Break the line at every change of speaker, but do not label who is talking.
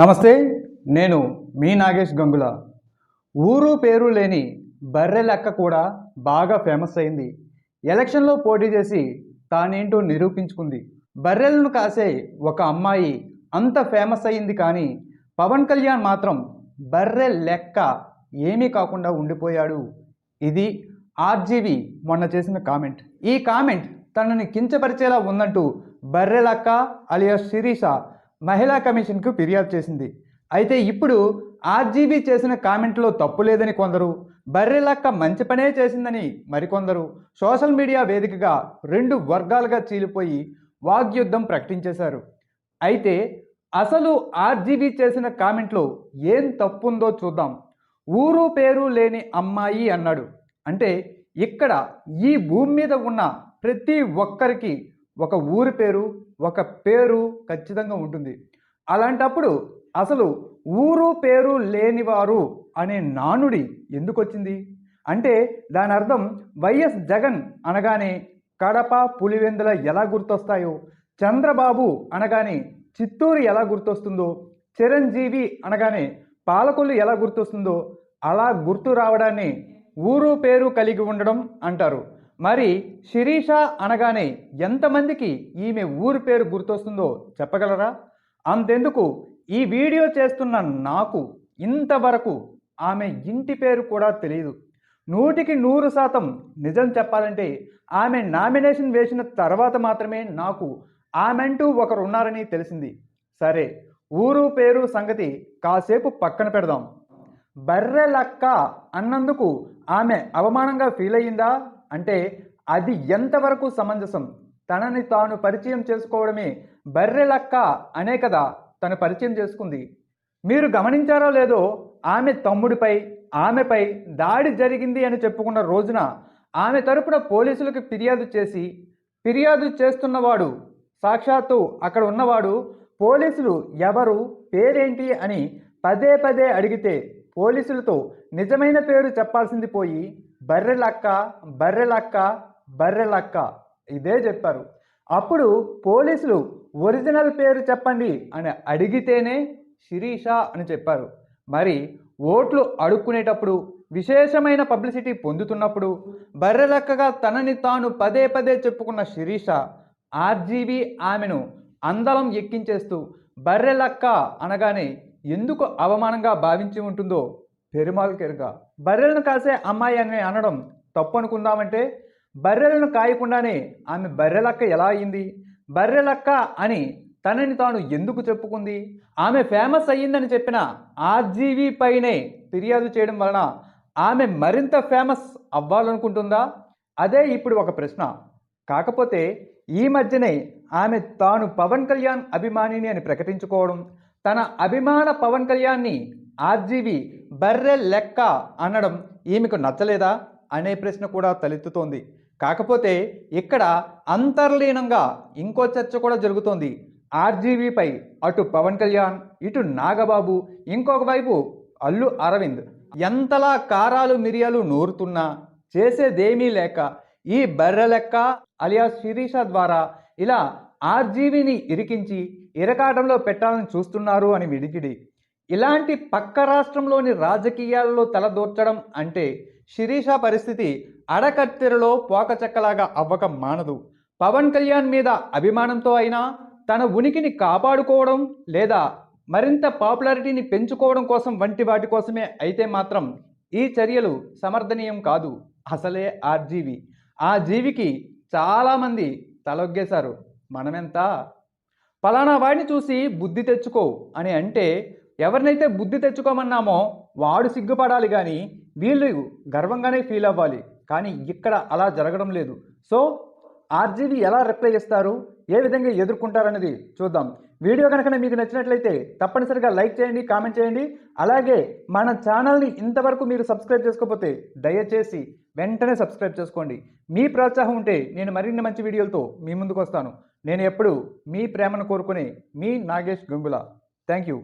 నమస్తే నేను మీ నాగేష్ గంగుల. ఊరు పేరు లేని బర్రె లెక్క కూడా బాగా ఫేమస్ అయింది. ఎలక్షన్లో పోటీ చేసి తానేంటో నిరూపించుకుంది. బర్రెలను కాసే ఒక అమ్మాయి అంత ఫేమస్ అయింది కానీ పవన్ కళ్యాణ్ మాత్రం బర్రె లెక్క ఏమీ కాకుండా ఉండిపోయాడు. ఇది ఆర్జీవి మొన్న చేసిన కామెంట్. ఈ కామెంట్ తనని కించపరిచేలా ఉందంటూ బర్రెలక్క అలియా శిరీష మహిళా కమిషన్కు ఫిర్యాదు చేసింది. అయితే ఇప్పుడు ఆర్జీబీ చేసిన కామెంట్లో తప్పు లేదని కొందరు బర్రెలక్క మంచి పనే చేసిందని మరికొందరు సోషల్ మీడియా వేదికగా రెండు వర్గాలుగా చీలిపోయి వాగ్యుద్ధం ప్రకటించేశారు. అయితే అసలు ఆర్జీబీ చేసిన కామెంట్లో ఏం తప్పుందో చూద్దాం. ఊరు పేరు లేని అమ్మాయి అన్నాడు. అంటే ఇక్కడ ఈ భూమి మీద ఉన్న ప్రతి ఒక్కరికి ఒక ఊరి పేరు ఒక పేరు ఖచ్చితంగా ఉంటుంది. అలాంటప్పుడు అసలు ఊరు పేరు లేనివారు అనే నానుడి ఎందుకు వచ్చింది అంటే దాని అర్థం వైఎస్ జగన్ అనగానే కడప పులివెందుల ఎలా గుర్తొస్తాయో చంద్రబాబు అనగానే చిత్తూరు ఎలా గుర్తొస్తుందో చిరంజీవి అనగానే పాలకొల్లు ఎలా గుర్తొస్తుందో అలా గుర్తు రావడాన్ని ఊరు పేరు కలిగి ఉండడం అంటారు. మరి శిరీష అనగానే ఎంతమందికి ఈమె ఊరి పేరు గుర్తొస్తుందో చెప్పగలరా? అంతెందుకు ఈ వీడియో చేస్తున్న నాకు ఇంతవరకు ఆమె ఇంటి పేరు కూడా తెలియదు నూటికి నూరు శాతం నిజం చెప్పాలంటే ఆమె నామినేషన్ వేసిన తర్వాత మాత్రమే నాకు ఆమెంటూ ఒకరు ఉన్నారని తెలిసింది. సరే ఊరు పేరు సంగతి కాసేపు పక్కన పెడదాం. బర్రెలక్క అన్నందుకు ఆమె అవమానంగా ఫీల్ అయ్యిందా అంటే అది ఎంతవరకు సమంజసం? తనని తాను పరిచయం చేసుకోవడమే బర్రెలక్క అనే కదా తను పరిచయం చేసుకుంది. మీరు గమనించారో లేదో ఆమె తమ్ముడిపై ఆమెపై దాడి జరిగింది అని చెప్పుకున్న రోజున ఆమె తరపున పోలీసులకు ఫిర్యాదు చేసి ఫిర్యాదు చేస్తున్నవాడు సాక్షాత్తు అక్కడ ఉన్నవాడు పోలీసులు ఎవరు పేరేంటి అని పదే పదే అడిగితే పోలీసులతో నిజమైన పేరు చెప్పాల్సింది పోయి బర్రెలక్క బర్రెలక్క బర్రెలక్క. ఇదే చెప్పారు. అప్పుడు పోలీసులు ఒరిజినల్ పేరు చెప్పండి అని అడిగితేనే శిరీష అని చెప్పారు. మరి ఓట్లు అడుక్కునేటప్పుడు విశేషమైన పబ్లిసిటీ పొందుతున్నప్పుడు బర్రెలక్కగా తనని తాను పదే పదే చెప్పుకున్న శిరీష ఆర్జీవి ఆమెను అందలం ఎక్కించేస్తూ బర్రెలక్క అనగానే ఎందుకు అవమానంగా భావించి ఉంటుందో పెరుమాల్ కెరుక. బర్రెలను కాసే అమ్మాయి అని అనడం తప్పు అనుకుందామంటే బర్రెలను కాయకుండానే ఆమె బర్రెలక్క ఎలా అయింది? బర్రెలక్క అని తనని తాను ఎందుకు చెప్పుకుంది? ఆమె ఫేమస్ అయ్యిందని చెప్పిన ఆర్జీవి పైనే ఫిర్యాదు చేయడం వలన ఆమె మరింత ఫేమస్ అవ్వాలనుకుంటుందా? అదే ఇప్పుడు ఒక ప్రశ్న. కాకపోతే ఈ మధ్యనే ఆమె తాను పవన్ కళ్యాణ్ అభిమానిని అని ప్రకటించుకోవడం తన అభిమాన పవన్ కళ్యాణ్ని ఆర్జీవి బర్రె లెక్క అనడం ఈమెకు నచ్చలేదా అనే ప్రశ్న కూడా తలెత్తుతోంది. కాకపోతే ఇక్కడ అంతర్లీనంగా ఇంకో చర్చ కూడా జరుగుతోంది. ఆర్జీవీపై అటు పవన్ కళ్యాణ్ ఇటు నాగబాబు ఇంకొక వైపు అల్లు అరవింద్. ఎంతలా కారాలు మిరియాలు నూరుతున్నా చేసేదేమీ లేక ఈ బర్రె లెక్క అలియా శిరీష ద్వారా ఇలా ఆర్జీవీని ఇరికించి ఇరకాటంలో పెట్టాలని చూస్తున్నారు అని విడికిడి ఇలాంటి పక్క రాష్ట్రంలోని రాజకీయాల్లో తలదూర్చడం అంటే శిరీష పరిస్థితి అడకత్తెరలో పోకచెక్కలాగా అవ్వక మానదు. పవన్ కళ్యాణ్ మీద అభిమానంతో అయినా తన ఉనికిని కాపాడుకోవడం లేదా మరింత పాపులారిటీని పెంచుకోవడం కోసం వంటి వాటి కోసమే అయితే మాత్రం ఈ చర్యలు సమర్థనీయం కాదు. అసలే ఆర్జీవి ఆ జీవికి చాలామంది తలొగ్గేశారు. మనమెంత? ఫలానా వాడిని చూసి బుద్ధి తెచ్చుకో అని అంటే ఎవరినైతే బుద్ధి తెచ్చుకోమన్నామో వాడు సిగ్గుపడాలి కానీ వీళ్ళు గర్వంగానే ఫీల్ అవ్వాలి. కానీ ఇక్కడ అలా జరగడం లేదు. సో ఆర్జీవి ఎలా రిప్లై ఇస్తారు ఏ విధంగా ఎదుర్కొంటారనేది చూద్దాం. వీడియో కనుక మీకు నచ్చినట్లయితే తప్పనిసరిగా లైక్ చేయండి కామెంట్ చేయండి. అలాగే మన ఛానల్ని ఇంతవరకు మీరు సబ్స్క్రైబ్ చేసుకోకపోతే దయచేసి వెంటనే సబ్స్క్రైబ్ చేసుకోండి. మీ ప్రోత్సాహం ఉంటే నేను మరిన్ని మంచి వీడియోలతో మీ ముందుకు వస్తాను. నేను ఎప్పుడు మీ ప్రేమను కోరుకునే మీ నాగేష్ గంగుల. Thank you